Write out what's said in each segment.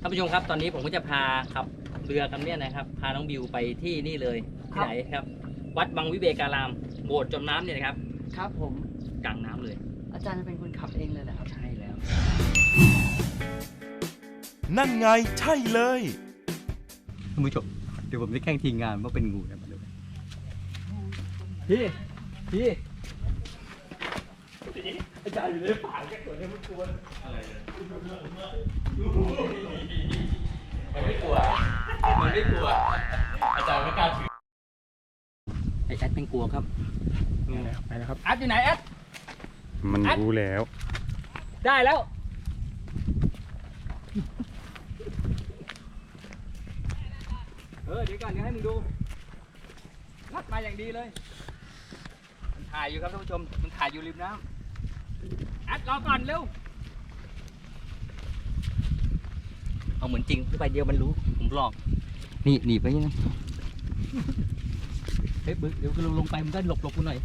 ท่านผู้ชมครับตอนนี้ผมก็จะพาขับเรือกันเนี่ยนะครับ พาน้องบิวไปที่นี่เลยที่ไหนครับ วัดบางวิเวการามโบสถ์จมน้ำเนี่ยนะครับครับผมกลางน้ำเลย อาจารย์จะเป็นคนขับเองเลยเหรอครับใช่แล้ว นั่นไงใช่เลย ท่านผู้ชมเดี๋ยวผมจะแข่งทีมงานว่าเป็นงูนะมาดูพี่พี่ อาจารย์อยู่ในป่าแค่ตัวนี้มันกลัวอะไรมันไม่กลัว มันไม่กลัว อาจารย์ไม่กล้าถือไอแอดเป็นกลัวครับไปแล้วครับแอดอยู่ไหนแอดมันอัดรู้แล้ว ได้แล้วเออเดี๋ยวก่อนเดี๋ยวให้มึงดูรัดมาอย่างดีเลย มันถ่ายอยู่ครับท่านผู้ชม มันถ่ายอยู่ริมน้ำ แอดรอก่อนเร็ว เอาเหมือนจริงไปเดียวมันรู้ ผมหลอก นี่หนีไปยังไงเฮ้ยบึกเดี๋ยวกูลงลงไปมึงก็หลบหลบกูหน่อย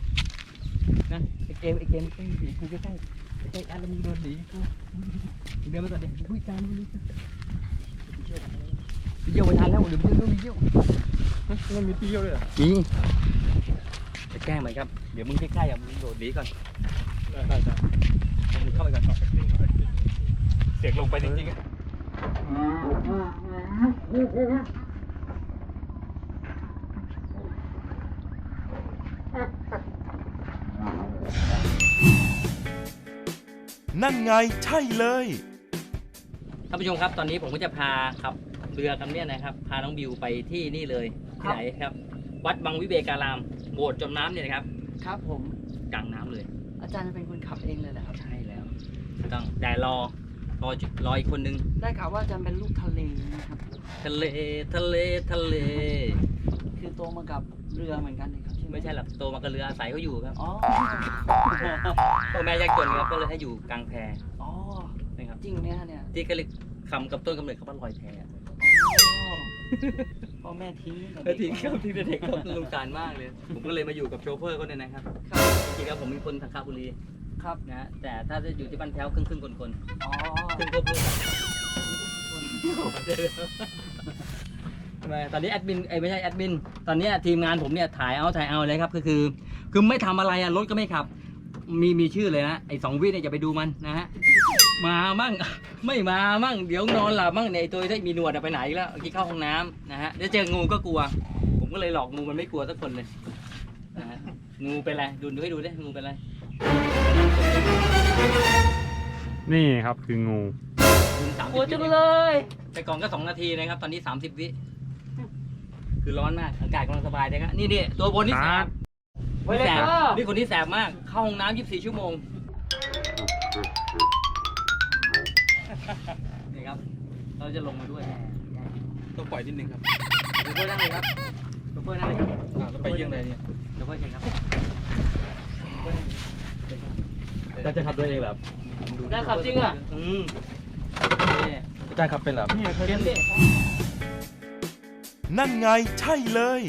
นะไอเกมไอเกมไอหนีกูใกล้ๆใกล้ๆอันแล้วมึงโดนหนีกูมึงเดินมาก่อนเดี๋ยวอุ้ยจานมึงเยี่ยวไปทานแล้วเดี๋ยวมึงต้องมีเยี่ยวมันมีเตี้ยวเลยเหรอมีจะแกล้งไหมครับ เดี๋ยวมึงใกล้ๆอะมึงโดดหนีก่อนได้ได้ได้มึง เข้าไปก่อนเสียงลงไปจริงๆอะนั่นไงใช่เลยท่านผู้ชมครับ ตอนนี้ผมก็จะพาขับเรือกันเนี่ยนะครับ พาน้องบิวไปที่นี่เลยที่ไหนครับ วัดบางวิเวการามโบสถ์จมน้ำเนี่ยนะครับ ครับผมกลางน้ำเลย อาจารย์จะเป็นคนขับเองเลยเหรอครับใช่แล้ว ต้องแต่รอรอจุรออีกคนนึงได้ข่าวว่าอาจารย์เป็นลูกทะเลนะครับ ทะเลทะเลทะเล คือโตมากับเรือเหมือนกันนะครับใช่ไหมไม่ใช่หรอกโตมากับเรืออาศัยเขาอยู่ครับอ๋อพ่อแม่ยากจนครับก็เลยให้อยู่กลางแพอ๋อนะครับจริงไหมฮะเนี่ยที่ก็เลยคำกับต้นกำเนิดเขาว่าลอยแพอ๋อพ่อแม่ทิ้งตั้งเอแต่อทิ้งเด็กครับทิ้งแต่เด็กครับสงสารมากเลย ผมก็เลยมาอยู่กับโชเฟอร์คนนึงนะครับครับจริงๆแล้วผมเป็นคนสังขบุรี ครับนะฮะแต่ถ้าจะอยู่ที่บ้านแพ้วครึ่งครึ่งๆคนคนอ๋อครึ่งควบลูกทำไมตอนนี้แอดมินไอ้ยไม่ใช่แอดมินตอนเนี้ยทีมงานผมเนี่ยถ่ายเอาถ่ายเอาเลยครับก็คือ คือไม่ทำอะไรอะรถก็ไม่ขับ มีมีชื่อเลยนะไอ้สองวิเนี่ยอย่าไปดูมันนะฮะมามั่ง ไม่มามั่งเดี๋ยวนอนหลับมั่งเนี่ยไอ้ตัวที่มีหนวดอะไปไหนอีกแล้วเมื่อกี้เข้าห้องน้ำนะฮะเดี๋ยวเจองูก็กลัว ผมก็เลยหลอกงูมันไม่กลัวสักคนเลยนะฮะงูเป็นไรดูดูให้ดูดิงูเป็นไร นี่ครับคืองูคุณสามกลัวสิจับงวิเลย แต่ก่อนก็สองนาทีนะครับ ตอนนี้สามสิบวิคือร้อนมาก อากาศกำลังสบายนะครับนี่นี่ตัวบนนี่แสบไว้เลยแสบก็นี่คนนี้แสบมาก เข้าห้องน้ำยี่สิบสี่ชั่วโมง นี่ครับ เราจะลงมาด้วย ต้องปล่อยนิดนึงครับโชเฟอร์นั่งเลยครับโชเฟอร์นั่งเลยครับแล้วไปยังไงเนี่ยโชเฟอร์เชิญครับ อาจารย์จะขับด้วยเองเหรอได้ขับจริงอะอืมนี่อาจารย์ขับเป็นเหรอเนี่ยเคยเห็นดิ นั่นไงใช่เลย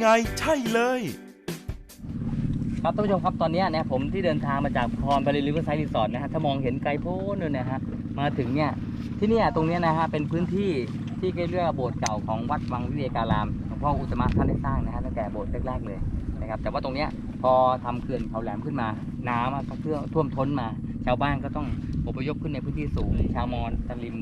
ไงใช่เลย ครับท่านผู้ชมครับตอนนี้นะผมที่เดินทางมาจากพรบริลิเวอร์ไซด์รีสอร์ทนะฮะถ้ามองเห็นไกลโพ้นนู่นนะฮะมาถึงเนี่ยที่เนี่ยตรงเนี้ยนะฮะเป็นพื้นที่ที่เรียกว่าโบสถ์เก่าของวัดวังวิเวการามหลวงพ่ออุตตมะท่านได้สร้างนะฮะตั้งแต่โบสถ์แรกๆเลยนะครับแต่ว่าตรงเนี้ยพอทำเขื่อนเขาแหลมขึ้นมา น้ำก็เพื่อท่วมท้นมา ชาวบ้านก็ต้องอพยพขึ้นในพื้นที่สูง ชาวมอญตะริม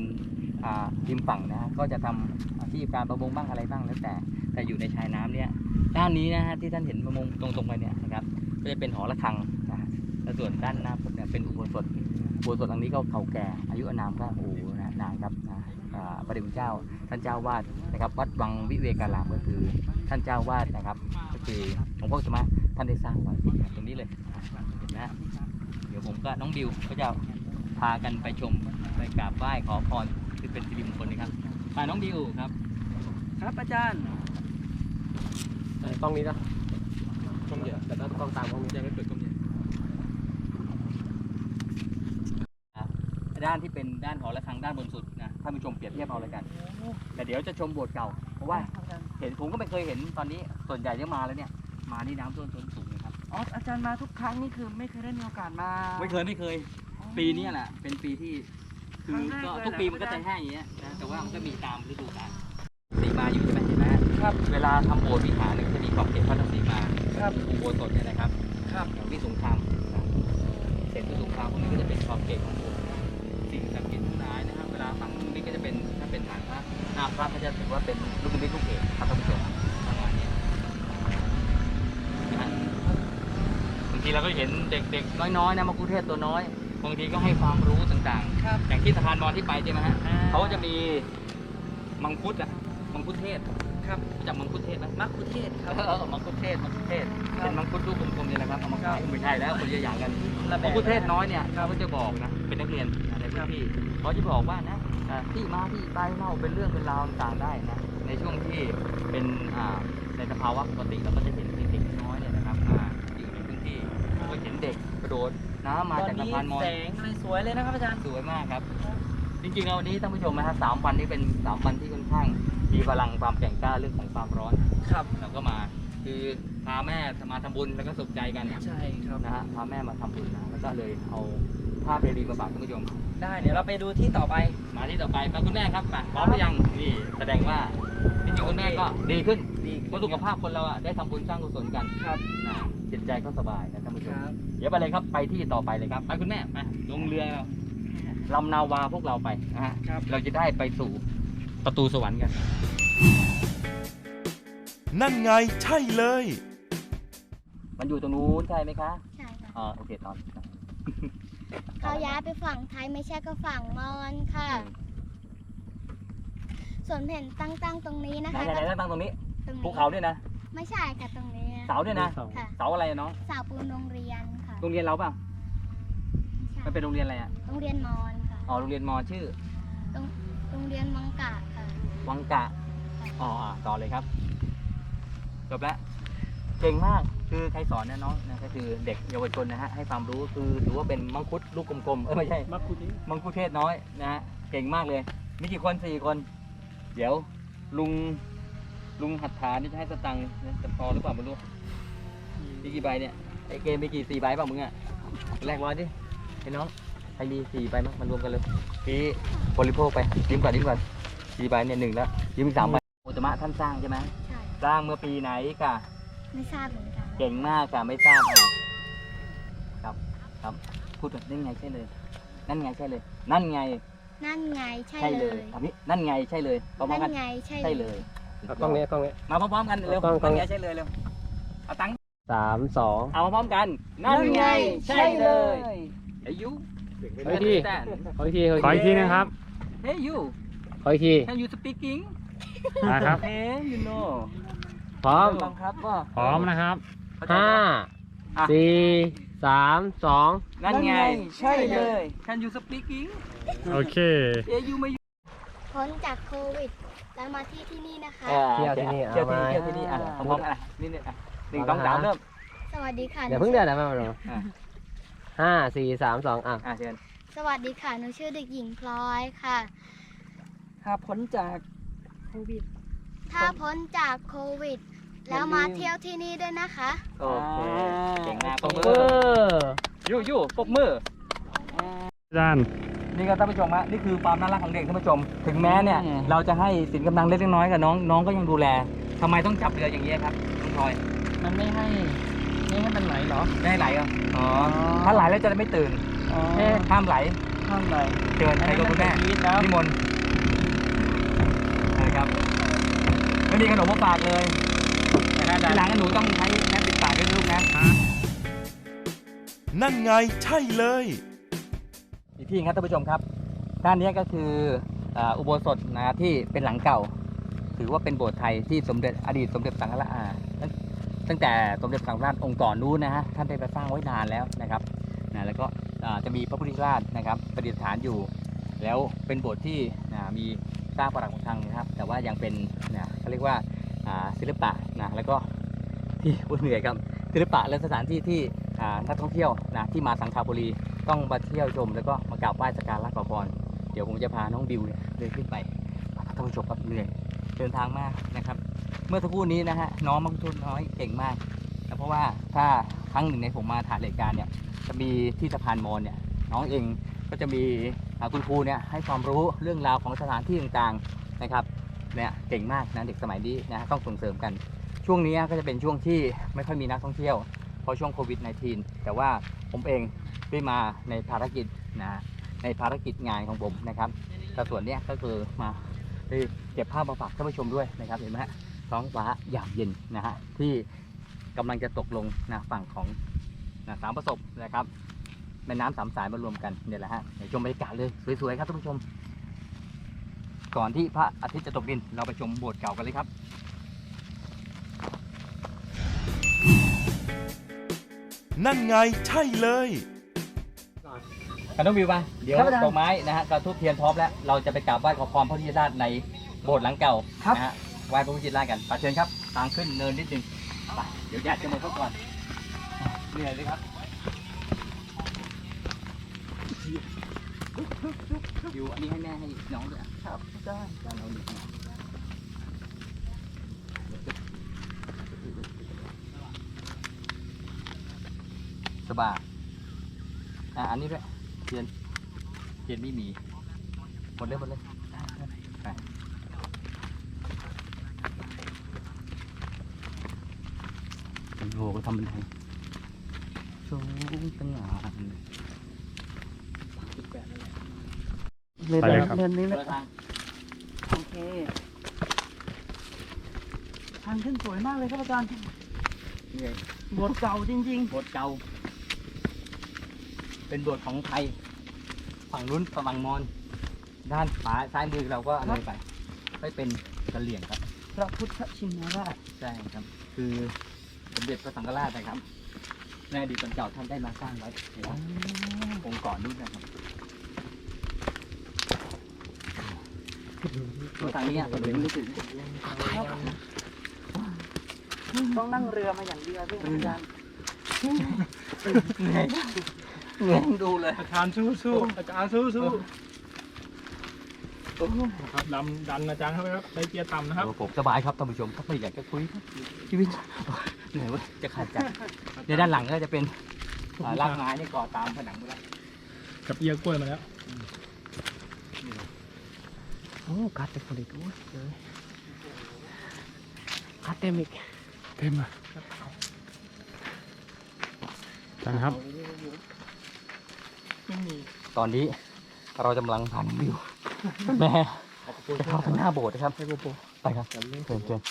ริมฝั่งนะฮะก็จะทำอาชีพการประมงบ้างอะไรบ้างแล้วแต่แต่อยู่ในชายน้ำเนี่ยด้านนี้นะฮะที่ท่านเห็นประมงตรงๆไปเนี่ยนะครับก็จะเป็นหอระฆังนะฮะแล้วส่วนด้านหน้าผมเนี่ยเป็นอุโบสถอุโบสถหลังนี้ก็เก่าแก่ อายุอานามก็โอ้โหนะนานครับนะพระเดชคุณเจ้า ท่านเจ้าวาดนะครับวัดวังวิเวการามก็คือท่านเจ้าวาดนะครับ ก็คือหลวงพ่อสมะท่านได้สร้างไว้ตรงนี้เลยเห็นไหมฮะเดี๋ยวผมก็น้องบิวก็จะพากันไปชมไปกราบไหว้ขอพร คือเป็นสิริมงคลนะครับพาน้องบิวครับครับอาจารย์กล้องนี้นะกล้องใหญ่แต่ถ้ากล้องตามกล้องนี้ยังไม่เปิดกล้องใหญ่ด้านที่เป็นด้านหอระฆังด้านบนสุดนะท่านผู้ชมเปรียบเทียบเอาเลยกัน แต่เดี๋ยวจะชมโบสถ์เก่า เพราะว่าเห็นผมก็ไม่เคยเห็นตอนนี้ส่วนใหญ่ที่มาแล้วเนี่ย มานี่น้ำท่วมท้นสูงนะครับอ๋ออาจารย์มาทุกครั้งนี่คือไม่เคยได้มีโอกาสมา ไม่เคยไม่เคย ปีนี้แหละเป็นปีที่ คือครั้งแรกก็เลยทุกปีเหรอมันก็จะแห้งอย่างเงี้ยนะแต่ว่ามันก็มีตามฤดูกาลสีมาอยู่ใช่ไหมเห็นไหมครับเวลาทำโบสถ์วิหารเนี่ยจะมีขอบเขตพระนครสีมาครับอุโบสถเนี่ยนะครับครับอย่างวิสงครามนะเสร็จวิสงครามพวกนี้ก็จะเป็นขอบเขตของโบสถ์สิ่งศักดิ์สิทธิ์ทั้งหลายนะครับ เวลาฝังลูกนิมิตก็จะเป็นถ้าเป็นฐานพระหน้าพระก็จะถือว่าเป็นลูกนิมิตลูกเอกครับท่านผู้ชมประมาณเนี้ยนะบางทีเราก็เห็นเด็กๆน้อยๆนะมะกุเทศตัวน้อย บางทีก็ให้ความรู้ต่างครับๆอย่างที่สะพานมอญที่ไปใช่ไหมฮะอ่า เขาก็จะมีมังคุดอะมังคุดเทศครับรู้จักมังคุดเทศไหมมักคุเทศครับ เออมังคุดเทศมังคุดเทศครับเป็นมังคุดลูกกลมๆเนี่ยนะครับเอามาขายไม่ใช่แล้วคนละอย่างกันละแบบมังคุดเทศน้อยเนี่ยเขาก็จะบอกนะเป็นนักเรียนในพื้นที่เขาจะบอกว่านะอ่าที่มาที่ไปเล่าเป็นเรื่องเป็นราวต่างๆได้นะในช่วงที่เป็นอ่าในสภาวะปกติเราก็จะเห็นเด็กๆน้อยเนี่ยนะครับอ่าที่อยู่ในพื้นที่ ก็เห็นเด็กกระโดด น้ำมาตอนจากสะนี้พานมอญแสงอะไรสวยเลยนะครับอาจารย์สวยมากครับ จริงๆแล้ววันนี้ท่านผู้ชมนะฮะสามวันนี้เป็นสามวันที่ค่อนข้างมีพลังความแกร่งกล้าเรื่องของความร้อนครับเราก็มาคือพาแม่มาทำบุญแล้วก็สุขใจกันใช่ครับนะฮะพาแม่มาทำบุญนะแล้วก็เลยเอาภาพเรดีมาฝากท่านผู้ชม ได้เดี๋ยวเราไปดูที่ต่อไป มาที่ต่อไปมาคุณแม่ครับไปพร้อมหรือยังนี่แสดงว่าจริงๆคุณแม่ก็ดีขึ้นดีเพราะสุขภาพคนเราอะได้ทำบุญสร้างกุศลกันครับนะฮะจิตใจก็สบายนะท่านผู้ชคมรับเดี๋ยวไปเลยครับไปที่ต่อไปเลยครับไปคุณแม่ไปลงเรือลำนาวาพวกเราไปนะฮะครับ เราจะได้ไปสู่ประตูสวรรค์กัน นั่นไงใช่เลย มันอยู่ตรงนู้นใช่ไหมคะใช่ค่ะอ๋อโอเคตอน เขาย้ายไปฝั่งไทยไม่ใช่ก็ฝั่งมอญค่ะ ส่วนแผ่นตั้งๆตรงนี้นะไหนคะไหนไหนตั้งตรงนี้ตรงนี้ภูเขาเนี่ยนะไม่ใช่ค่ะตรงนี้เสาเนี่ยนะค่ะเสาอะไรอะน้องสาวปูนโรงเรียนค่ะโรงเรียนเราเปล่าไม่มันใช่เป็นโรงเรียนอะไรอะโรงเรียนมอญค่ะอ๋อโรงเรียนมอชื่อ โรงโรงเรียนมังกะค่ะ วังกะ อ๋ออะต่อเลยครับ จบแล้ว เก่งมากคือใครสอนเนี่ยน้องนะก็คือเด็กเยาวชนนะฮะให้ความรู้คือถือว่าเป็นมังคุดลูกกลมๆเออไม่ใช่มักคุนี้มังคุเทศน้อยนะฮะเก่งมากเลย มีกี่คนสี่คน เดี๋ยวลุงลุงหัตถานี่จะให้สตังค์นะจะพอหรือเปล่าไม่รู้มีกี่ใบเนี่ยไอเกมมีกี่สี่ใบเปล่ามึงอะแลกร้อยดิไอ้น้องใครมีสี่ใบมั้งมารวมกันเลยพี่บริโภคไปยิ้มก่อนยิ้มก่อนสี่ใบเนี่ยหนึ่งแล้วยิ้มอีกสามใบอุตตมะท่านสร้างใช่ไหมใช่สร้างเมื่อปีไหนกะ ไม่ทราบเหมือนกันเก่งมากกะไม่ทราบอะครับครับพูดแบบนั่นไงใช่เลย นั่นไงใช่เลย นั่นไงนั่นไงใช่ใช่เลเลยยอันนี้นั่นไงใช่เลยพร้อมนั่นกันไงใช่ใช่เลเลย ยเอากล้องนี้กล้องนี้ มาพร้อมๆกันเร็วกล้องกล้นั่องนไงใช่เลยเร็วเอาตังค์สามสองเอามาพร้อมกัน นั่นไงใช่เลยเฮ้ยยูขออีกทีขออีกทีขออีกทีนะครับเฮ้ยยูขออีกที can you speaking นะครับเฮ้ you know พร้อม บังคับว่า พร้อมนะครับเข้ใจห้าอะ สี่สามสองนั่นไง ใช่เลย can you speaking โอเคเฮ้ยยูไม่พ้นจากโควิด แล้วมาที่ที่นี่นะคะ เที่ยวที่นี่เที่ยวที่นี่เที่ยวที่นี่อะพร้อมๆกันอะนี่นี่อะหนึ่งสองสามเริ่ม สวัสดีค่ะเดี๋ยวเพิ่งเดือนนะแม่มาดูอะ ห้าสี่สามสองอะ อะเชิญสวัสดีค่ะ หนูชื่อเด็กหญิงพลอยค่ะ หากพ้นจากโควิด ถ้าพ้นจากโควิด แล้วมาเที่ยวที่นี่ด้วยนะคะ โอเคเก่งมากปรบเอมืออยู่ยู่ปรบมืออาจารย์นี่ก็ท่านผู้ชมฮะนี่คือความน่ารักของเด็กท่านผู้ชม ถึงแม้เนี่ยอืมเราจะให้สินกำลังเล็กๆน้อยๆกับน้องน้องก็ยังดูแลทำไมต้องจับเรืออย่างนี้ยครับน้องพลอยมันไม่ให้ไม่ให้มันไหลเหรอ ไม่ให้ไหลเหรออ๋อถ้าไหลแล้วจะได้ไม่ตื่นอ๋อห้ามไหลข้างไหลเชิญใครกับคุณแม่อันนั้นมันเป็นชีวิตแล้ว นิมนต์นะครับไม่มีขนมมาฝากเลยทีหลังหนูต้องใช้แอปปิดปากด้วยนะลูกนะนั่นไงใช่เลยอีกที่ครับท่านผู้ชมครับ ด้านนี้ก็คืออ่าอุโบสถนะที่เป็นหลังเก่า ถือว่าเป็นโบสถ์ไทยที่สมเด็จอดีตสมเด็จสังฆราชอ่าตั้งตั้งแต่สมเด็จสังฆราชองค์ก่อนนู้นนะฮะท่านได้ไปสร้างไว้นานแล้วนะครับนะแล้วก็อ่าจะมีพระพุทธราชนะครับประดิษฐานอยู่ แล้วเป็นโบสถ์ที่นะมีสร้างประหลักของทางนะครับ แต่ว่ายังเป็นนะ เขาเรียกว่าศิลปะนะแล้วก็ที่พูดเหนื่อยครับศิลปะและสถานที่ที่นักท่องเที่ยวนะที่มาสังขบุรีต้องมาเที่ยวชม แล้วก็มากราบไหว้สักการะขอพรเดี๋ยวผมจะพาน้องบิวเนี่ยเดินขึ้นไปท่านผู้ชมครับเหนื่อยเดินทางมากนะครับ เมื่อสักครู่นี้นะฮะน้องมังทุนน้อยเก่งมากนะเพราะว่าถ้าครั้งหนึ่งในผมมาถ่ายรายการเนี่ยจะมีที่สะพานมอญเนี่ยน้องเองก็จะมีคุณครูเนี่ยให้ความรู้เรื่องราวของสถานที่ต่างๆนะครับ เนี่ยเก่งมากนะเด็กสมัยนี้นะต้องส่งเสริมกัน ช่วงนี้ก็จะเป็นช่วงที่ไม่ค่อยมีนักท่องเที่ยว เพราะช่วงโควิด -19 แต่ว่าผมเองได้มาในภารกิจนะในภารกิจงานของผมนะครับแต่ส่วนนี้ก็คือมาเก็บภาพมาฝากท่านผู้ชมด้วยนะครับเห็นไหมฮะท้องฟ้าอย่างเย็นนะฮะที่กำลังจะตกลงนะฝั่งของนะสามประสบนะครับแม่น้ำสามสายมารวมกันเนี่ยแหละฮะเดี๋ยวชมบรรยากาศเลยสวยๆครับท่านผู้ชม ก่อนที่พระอาทิตย์จะตกดิน เราไปชมโบสถ์เก่ากันเลยครับนั่นไงใช่เลยกันต้องวิวมาเดี๋ยวครับอาจารย์ดอกไม้นะฮะกระทุบเทียนพร้อมแล้ว เราจะไปกราบไหว้ขอพรพระพุทธราชในโบสถ์หลังเก่าครับนะฮะไหว้พระพุทธราชกันไปเชิญครับทางขึ้นเนินนิดนึงไปเดี๋ยวญาติจะมาเข้าก่อนเหนื่อยเลยครับ อยู่อันนี้ให้แม่ให้น้องด้วยอะครับได้การเอาดีสบายอะอันนี้ด้วยเทียนเทียนไม่มีหมดเลยหมดเลยไปโอ้โหก็ทำเป็นไงสูงตั้งงา นไปเลยครับ เดินนี้เดิเลยนทางโอเค ทางขึ้นสวยมากเลยครับอาจารย์เหนื่อยโบสถ์เก่าจริง โบสถ์เก่า เป็นโบสถ์ของไทย ฝั่งนู้นฝั่งมอญด้านขวาซ้ายมือเราก็เลยไปไปเป็นกะเหลี่ยงครับ ๆ พระพุทธชินราชใช่ครับ คือสมเด็จพระสังฆราชนะครับในอดีตตอนเก่าท่านได้มาสร้างไว้นะครับองค์ก่อนนู้นนะครับ ทางนี้อะผมรู้สึกต้องนั่งเรือมาอย่างเดียวด้วยอาจารย์เหนื่อยเหนื่อยดูเลยอาจารย์สู้สู้อาจารย์สู้สู้ครับดำดันอาจารย์เข้าไปครับใช้เกียร์ต่ำนะครับผมสบายครับท่านผู้ชมครับไม่อยากจะคุยครับชีวิตเหนื่อยว้ยจะขาดใจในด้านหลังก็จะเป็นอ่ารากไม้นี่ก่อตามผนังไปแล้วกับเอียกล้วยมาแล้ว โอ้การ์ดเต็มเลยด้วยเลยการ์ดเต็มอีกเต็มอะอาจารย์ครับ ตอนนี้เรากำลังผ่านวิวแม่จะเข้าทางหน้าโบสถ์นะครับ ไปครับเชิญเชิญ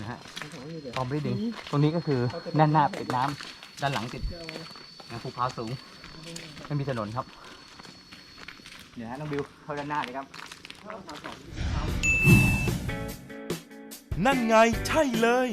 นะฮะพร้อมรีดิงตรงนี้ก็คือด้านหน้าติดน้ำด้านหลังติดนะภูเขาสูง ไม่มีถนนครับ เดี๋ยวฮะน้องบิวเข้าด้านหน้าเลยครับ นั่นไงใช่เลย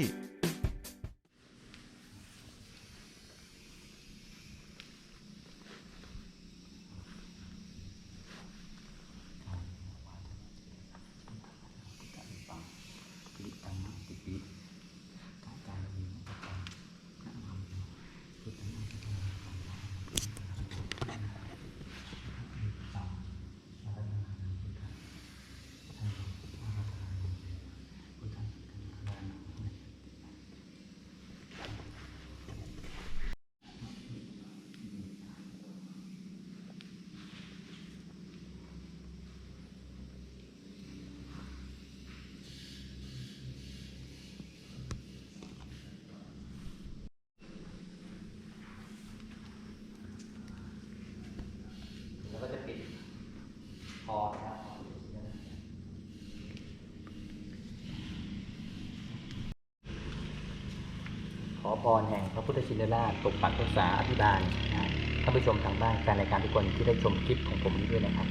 พรแห่งพระพุทธชินราชปกปักรักษาอภิบาลท่านผู้ชมทางบ้านแฟนรายการทุกคนที่ได้ชมคลิปของผมนี้ด้วยนะครับ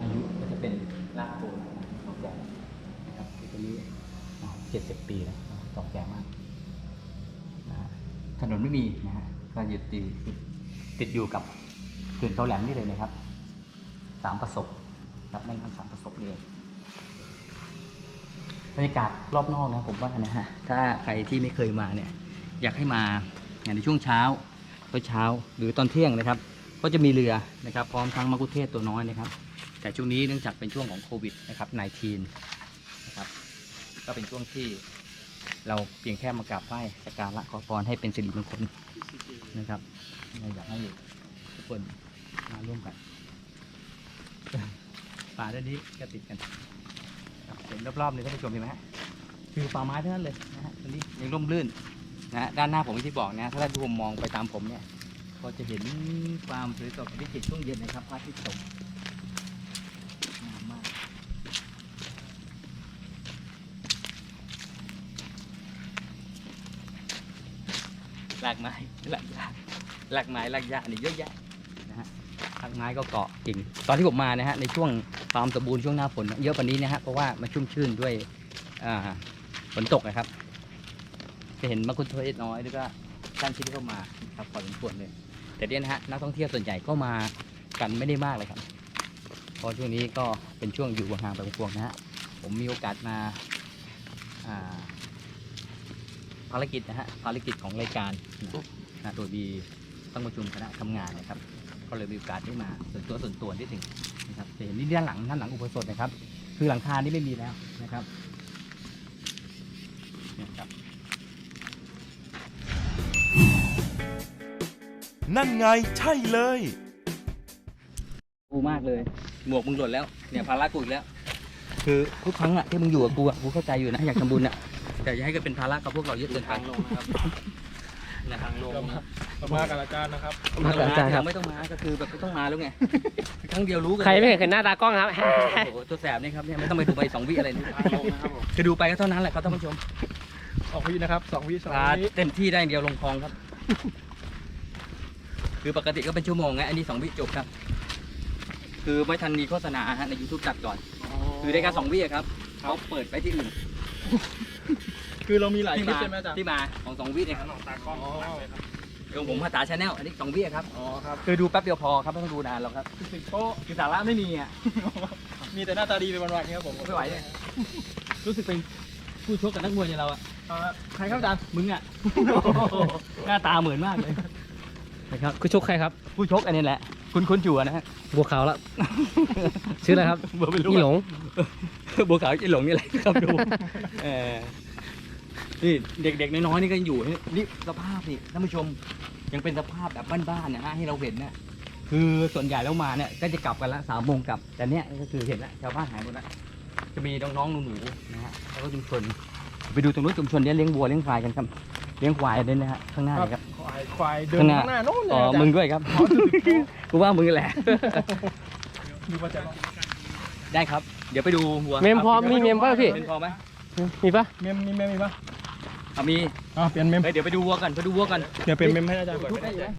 อายุก็จะเป็นรากโคนเก่าแก่นะครับคือตัวนี้เจ็ดสิบ ปีแล้วเก่าแก่มากนะฮะถนนไม่มีนะฮะก็ยึดติดติดอยู่กับเขื่อนเขาแหลมนี่เลยนะครับสามประสบครับนั่นทั้งสามประสบเลยบรรยากาศรอบนอกนะผมว่านะฮะถ้าใครที่ไม่เคยมาเนี่ย อยากให้มาในช่วงเช้าเช้าหรือตอนเที่ยงนะครับ ก็จะมีเรือนะครับ พร้อมทั้งมะกุเทศตัวน้อยนะครับ แต่ช่วงนี้เนื่องจากเป็นช่วงของโควิดนะครับ 19 นะครับก็เป็นช่วงที่ เราเพียงแค่มากราบไหว้สักการะขอพรให้เป็นสิริมงคลนะครับเราอยากให้ทุกคนมาร่วมกันป่าด้านนี้ก็ติดกันเห็นรอบๆนี่ท่านผู้ชมเห็นไหมฮะคือป่าไม้ทั้งนั้นเลยนะฮะตอนนี้ยังร่มรื่นนะฮะด้านหน้าผมที่บอกนะถ้าท่านผู้ชมมองไปตามผมเนี่ยก็จะเห็นความสวยสดของวิจิตรช่วงเย็นนะครับพระอาทิตย์ตกงามมาก หลากไม้หลากหญ้าหลากไม้หลากหญ้านี่เยอะแยะนะฮะหลากไม้ก็เกาะกิ่งตอนที่ผมมานะฮะในช่วงความสมบูรณ์ช่วงหน้าฝนเยอะกว่านี้นะฮะเพราะว่ามันชุ่มชื่นด้วยฝนตกนะครับ จะเห็นมะคุเทศน้อยแล้วก็ด้านที่เข้ามาครับพอสมควรเลย แต่เนี่ยนะฮะนักท่องเที่ยวส่วนใหญ่ก็มากันไม่ได้มากเลยครับเพราะช่วงนี้ก็เป็นช่วงอยู่ห่างๆไปพวงนะฮะผมมีโอกาสมาอ่าารกิจนะฮะภารกิจของรายการนะนะโดยมีต้องประชุมคณะทำงานนะครับ ก็เลยมีโอกาสได้มาส่วนตัวส่วนตัวนิดหนึ่งนะครับจะเห็นนี่ด้านหลังด้านหลังอุโบสถนะครับ คือหลังคานี่ไม่มีแล้วนะครับเนี่ยครับนั่นไงใช่เลยกูมากเลย หมวกมึงหล่นแล้วเนี่ยภาระกูอีกแล้ว คือทุกครั้งอะที่มึงอยู่กับกูอะกูเข้าใจอยู่นะอยากทำบุญอะ แต่อย่าให้เกิดเป็นภาระกับพวกเราเยอะเกินไปทางลงนะครับนะทางลงเรามาเรามากับอาจารย์นะครับไม่ต้องมาไม่ต้องมาก็คือแบบไม่ต้องมาแล้วไงครั้งเดียวรู้กันใครไม่เคยเห็นหน้าตากล้องครับโอ้โหตัวแสบนี่ครับเนี่ยไม่ต้องไปดูไปสองวิอะไรนี่ทางลงนะครับผมคือดูไปก็เท่านั้นแหละครับท่านผู้ชมสองวินะครับสองวิสองพาวิเต็มที่ได้อย่างเดียวลงคลองครับ คือปกติก็เป็นชั่วโมงไงอันนี้สองวิจบครับ คือไม่ทันมีโฆษณาฮะใน YouTube ตัดก่อน คือได้แค่สองวิอะครับเขาเปิดไปที่อื่น คือเรามีหลายที่คลิปมาใช่ไหมอาจารย์ที่มาของสองวิเนี่ยครับตากล้องมากเลยครับเดี๋ยวผมมาตาชาแนลอันนี้สองวิอะครับอ๋อครับคือดูแป๊บเดียวพอครับไม่ต้องดูนานหรอกครับสิบโป๊ะคือสาระไม่มีอะมีแต่หน้าตาดีไปวันๆครับผมไม่ไหวเลยรู้สึกเป็นผู้ชกกับนักมวยอย่างเราอะเอาละใครครับอาจารย์มึงอะหน้าตาเหมือนมากเลยนะครับคุณชกใครครับผู้ชกอันนี้แหละ คุณคุณจั่วนะฮะบัวขาวแล้วชื่ออะไรครับบัวไม่รู้นี่หลงบัวขาวอีหลงนี่แหละครับดูเออ นี่เด็กๆน้อยๆนี่ก็ยังอยู่นี่นี่สภาพนี่ท่านผู้ชมยังเป็นสภาพแบบบ้านๆนะฮะให้เราเห็นเนี่ยคือส่วนใหญ่แล้วมาเนี่ยก็จะกลับกันละสามโมงกลับ แต่เนี่ยก็คือเห็นละชาวบ้านหายหมดละจะมีน้องๆหนูๆนะฮะแล้วก็ชุมชนไปดูตรงนู้นชุมชนเนี่ยเลี้ยงวัวเลี้ยงควายกันครับเลี้ยงควายเลยนะฮะข้างหน้าเลยครับควายควายเดินข้างหน้าข้างหน้าโน้นเลยอ๋ออาจารมึงย์ด้วยครับกูว่ามึงแหละดูว่าจะได้ครับ เดี๋ยวไปดูวัวเมมพร้อมมีเมมป่ะพี่ เมมพอไหมมีปะเมมมีเมมมีปะ เอามีอ๋อเปลี่ยนเมมเฮ้ยเดี๋ยวไปดูวัวกันไปดูวัวกันเดี๋ยวเปลี่ยนเมมให้อาจารย์ก่อนทุบได้อยู่นะ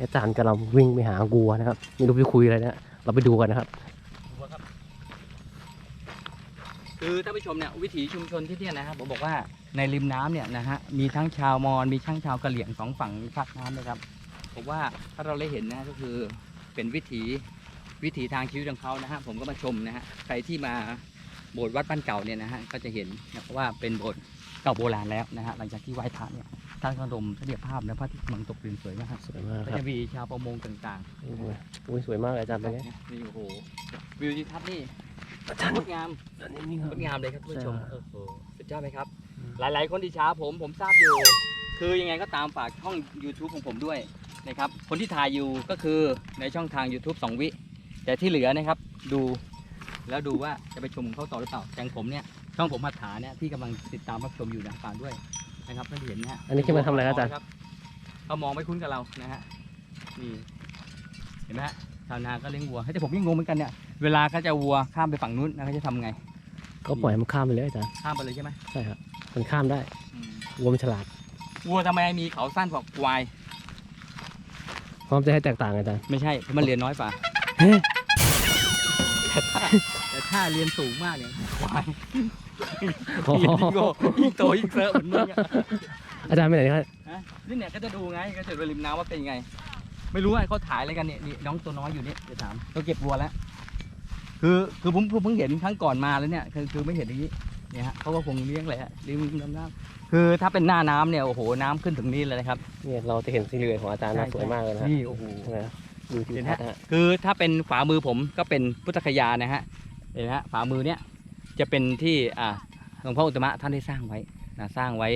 อาจารย์กำลังวิ่งไปหาวัวนะครับไม่รู้ไปคุยอะไรนะเราไปดูกันนะครับ คือท่านผู้ชมเนี่ยวิถีชุมชนที่เนี่ยนะครับผมบอกว่าในริมน้ำเนี่ยนะฮะมีทั้งชาวมอญมีทั้งชาวกะเหรี่ยงสองฝั่งภาคน้ำนะครับผมว่าถ้าเราได้เห็นนะก็คือเป็นวิถีวิถีทางชีวิตของเขานะฮะผมก็มาชมนะฮะใครที่มา โบสถ์วัดบ้านเก่าเนี่ยนะฮะก็จะเห็นนะว่าเป็นโบสถ์เก่าโบราณแล้วนะฮะหลังจากที่ไหว้พระเนี่ยทางขนมเสถียรภาพนะพระอาทิตย์กำลังตกดินสวยมากสวยมากก็ครับจะมีชาวประมงต่างโอ้โหอุ้ยสวยมากเลยอาจารย์ๆเป็นไงนี่โอ้โหวิวทิวทัศน์นี่อาจารย์งดงาม อันนี้นี่คงรับ ดงามเลยครับท่านผู้ชมใช่โอ้โห สุดยอดไหมครับ อืม หลาย ๆ คนที่ช้าผมผมทราบอยู่ คือยังไงก็ตามฝากช่อง YouTube ของผมด้วยนะครับ คนที่ถ่ายอยู่ก็คือในช่องทาง YouTube 2 วิ แต่ที่เหลือนะครับ ดู แล้วดูว่าจะไปชมของเขาต่อหรือเปล่าอย่างผมเนี่ยช่องผมหัตถาเนี่ยที่กำลังติดตามรับชมอยู่นะฝากด้วยนะครับท่านเห็นนะฮะอันนี้คือมาทำอะไรครับอาจารย์ เขามองไม่คุ้นกับเรานะฮะนี่เห็นไหมฮะชาวนาก็เลี้ยงวัวให้แต่ผมยังงงเหมือนกันเนี่ยเวลาเขาจะวัวข้ามไปฝั่งนู้นนะเขาจะทำไง ก็ปล่อยให้มันข้ามไปเลยอาจารย์ ข้ามไปเลยใช่ไหมใช่ครับ มันข้ามได้อืมวัวมันฉลาดวัวทำไมมีเขาสั้นกว่าควาย พร้อมจะให้แตกต่างอาจารย์ ไม่ใช่เพราะมันเรียนน้อยกว่า เฮ้ยแต่ถ้า แต่ถ้าเรียนสูงมากเนี่ยควายโอ้เรียนโหยิ่งโง่ยิ่งโตยิ่งเซอะเหมือนมึงอะอาจารย์ไปไหนครับฮะนี่เนี่ยก็จะดูไงก็จะดูริมน้ำว่าเป็นยังไง ไม่รู้ว่าเขาถ่ายอะไรกันเนี่ยนี่น้องตัวน้อยอยู่นี่เดี๋ยวถามเขาเก็บวัวแล้วคือคือผมผมเพิ่งเห็นครั้งก่อนมาแล้วเนี่ยคือคือไม่เห็นอย่างนี้เนี่ยฮะเขาก็คงเลี้ยงแหละริมน้ำคือถ้าเป็นหน้าน้ำเนี่ยโอ้โหน้ำขึ้นถึงนี่เลยนะครับ เนี่ยเราจะเห็นสีเหลืองของอาจารย์นะสวยมากเลยนะฮะนี่โอ้โหนะดูทิวเห็นทัฮะศน์นะฮะ คือถ้าเป็นขวามือผมก็เป็นพุทธคยานะฮะ เห็นไหมฮะขวามือเนี่ยจะเป็นที่อ่าหลวงพ่ออุตตมะท่านได้สร้างไว้นะสร้างไว้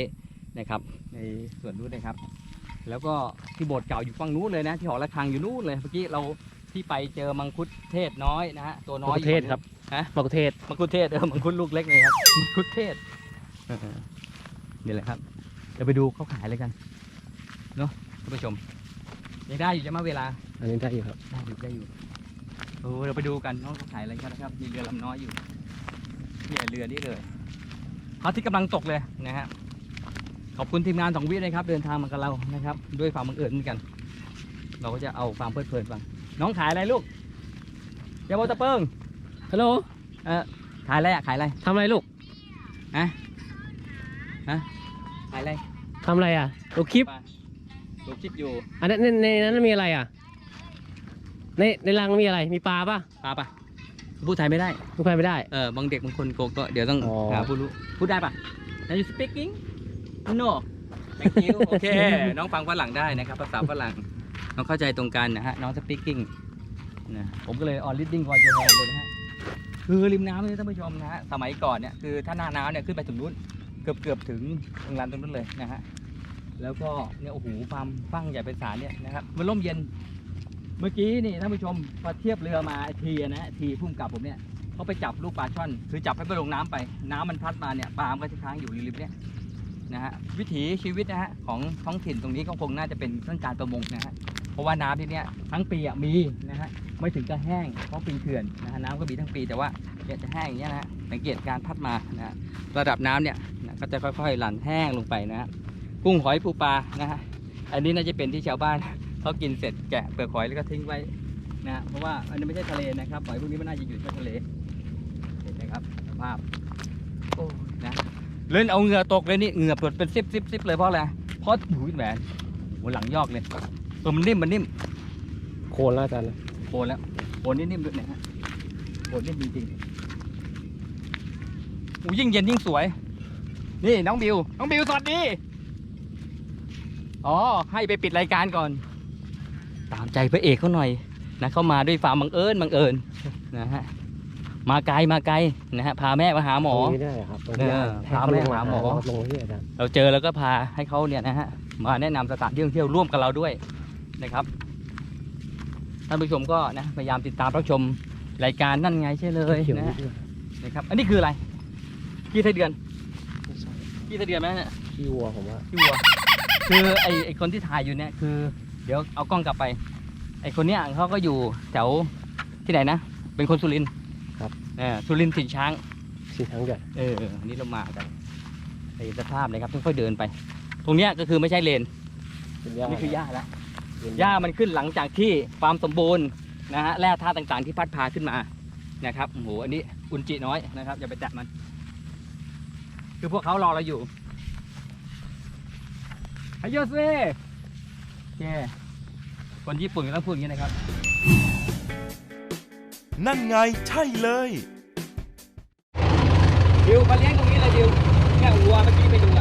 นะครับ ในส่วนนู้นนะครับ แล้วก็ที่โบสถ์เก่าอยู่ฝั่งนู้นเลยนะ ที่หอระฆังอยู่นู้นเลยเมื่อกี้เราที่ไปเจอมังคุดเทศน้อยนะฮะตัวน้มะอยกุเทศครับฮะ มะกุเทศ มังคุดเทศเออมังคุดลูกเล็กเลยครับ มังคุดเทศเออนี่แหละครับเดี๋ยวไปดูเขาขายอะไรกันเนาะท่านผู้ชมยังได้อยู่ใช่ไหมเวลา อันนี้ได้อยู่ครับ ได้อยู่ได้อยู่ โอ้เราไปดูกันน้องเขาขายอะไรกันนะครับ มีเรือลำน้อยอยู่เนี่ยเรือนี่เลยพระอาทิตย์กำลังตกเลยนะฮะขอบคุณทีมงานสองวินะครับ เดินทางมากับเรานะครับ ด้วยความบังเอิญเหมือนกัน เราก็จะเอาความเพลิดเพลินฟังน้องขายอะไรลูกเยาโบตะเปิงฮัลโหลเออขายอะไรอะขายอะไรทำอะไรลูกฮะฮะขายอะไรทำอะไรอะลูกคลิปปลาลูกชิปอยู่อันนั้นในในนั้นมีอะไรอะ ในในรังมีอะไรมีปลาป่ะปลาปะพูดไทยไม่ได้ ลูกใครไม่ได้ เออบางเด็กบางคนโกก็เดี๋ยวต้องอ๋อ หาผู้รู้พูดได้ปะ Are you speaking No Thank you โอเค น้องฟังฝรั่งได้นะครับ ภาษาฝรั่ง น้องเข้าใจตรงกันนะฮะ น้อง speaking นะผมก็เลย on reading for your hand เลยนะฮะ คือริมน้ำนี่ท่านผู้ชมนะฮะ สมัยก่อนเนี่ย คือถ้าหน้าน้ำเนี่ย ขึ้นไปถึงนู้น เกือบเกือบถึงตรงลานตรงนู้นเลยนะฮะ แล้วก็เนี่ยโอ้โหความฟังใหญ่เป็นสารเนี่ยนะครับ มันร่มเย็น เมื่อกี้นี่ท่านผู้ชมพอเทียบเรือมาทีนะทีพุ่มกับผมเนี่ยเขาไปจับลูกปลาช่อน คือจับให้ไปลงน้ำไป น้ำมันพัดมาเนี่ยปลามันก็จะค้างอยู่ริมเนี่ยนะฮะวิถีชีวิตนะฮะของท้องถิ่นตรงนี้ก็คงน่าจะเป็นเรื่องการประมงนะฮะเพราะว่าน้ำที่เนี่ยทั้งปีอะมีนะฮะไม่ถึงกับแห้งเพราะเป็นเขื่อนนะฮะน้ำก็มีทั้งปีแต่ว่าเนี่ยจะแห้งอย่างเงี้ยนะฮะสังเกตการพัดมานะฮะระดับน้ำเนี่ยนะก็จะค่อยๆหลั่นแห้งลงไปนะฮะกุ้งหอยปูปลานะฮะอันนี้น่าจะเป็นที่ชาวบ้าน เขากินเสร็จแกะเปลือกหอยแล้วก็ทิ้งไว้นะฮะเพราะว่าอันนี้ไม่ใช่ทะเลนะครับหอยพวกนี้มันน่าจะอยู่ที่ทะเลเห็นไหมครับสภาพโอ้นะเล่นเอาเหงื่อตกเลยนี่เหงื่อเปิดเป็นซิบซิบซิบเลยเพราะอะไรเพราะหูยแหวนหัวหลังยอกเลยเออมันนิ่มมันนิ่มโคนแล้วอาจารย์โคนแล้วโคนนี่นิ่มด้วยนะฮะโคนนิ่มจริงๆอู้ยิ่งเย็นยิ่งสวย นี่น้องบิวน้องบิวสวัสดีอ๋อให้ไปปิดรายการก่อน ตามใจพระเอกเขาหน่อยนะเขามาด้วยความบังเอิญบังเอิญนะฮะมาไกลมาไกลนะฮะพาแม่มาหาหมอ ตรงนี้ได้เหรอครับตรงนี้เออให้เขาพาแม่ลงหาหมอ ลงที่อาจารย์เราเจอแล้วก็พาให้เขาเนี่ยนะฮะมาแนะนำสถานที่ท่องเที่ยวร่วมกับเราด้วยนะครับท่านผู้ชมก็นะพยายามติดตามรับชมรายการนั่นไงใช่เลยเขียวนะนิฮะดเดียวนะครับ อันนี้คืออะไรขี้ไส้เดือนขี้ไส้เดือนไหมเนี่ย ขี้วัวผมว่าขี้วัวคือไอไอคนที่ถ่ายอยู่เนี่ยคือ เดี๋ยวเอากล้องกลับไป ไอคนเนี้ยเขาก็อยู่แถวที่ไหนนะ เป็นคนสุรินทร์เออสุรินทร์ถิ่นช้าง สีทั้งใหญ่เอออันนี้เรามากันไอ้สภาพเลยครับค่อยๆเดินไป ตรงเนี้ยก็คือไม่ใช่เลน เป็นหญ้านี่คือหญ้าแล้วเป็นหญ้ามันขึ้นหลังจากที่ความสมบูรณ์นะฮะแร่ธาตุต่างๆที่พัดพาขึ้นมานะครับโอ้โหอันนี้อุนจิน้อยนะครับอย่าไปแตะมัน คือพวกเขารอเราอยู่ฮายโยเซ่โอ เคคนญี่ปุ่นก็ต้องพูดอย่างนี้นะครับ นั่นไงใช่เลย ดิวมาเลี้ยงตรงนี้เลยดิวเนี่ยวัวเมื่อกี้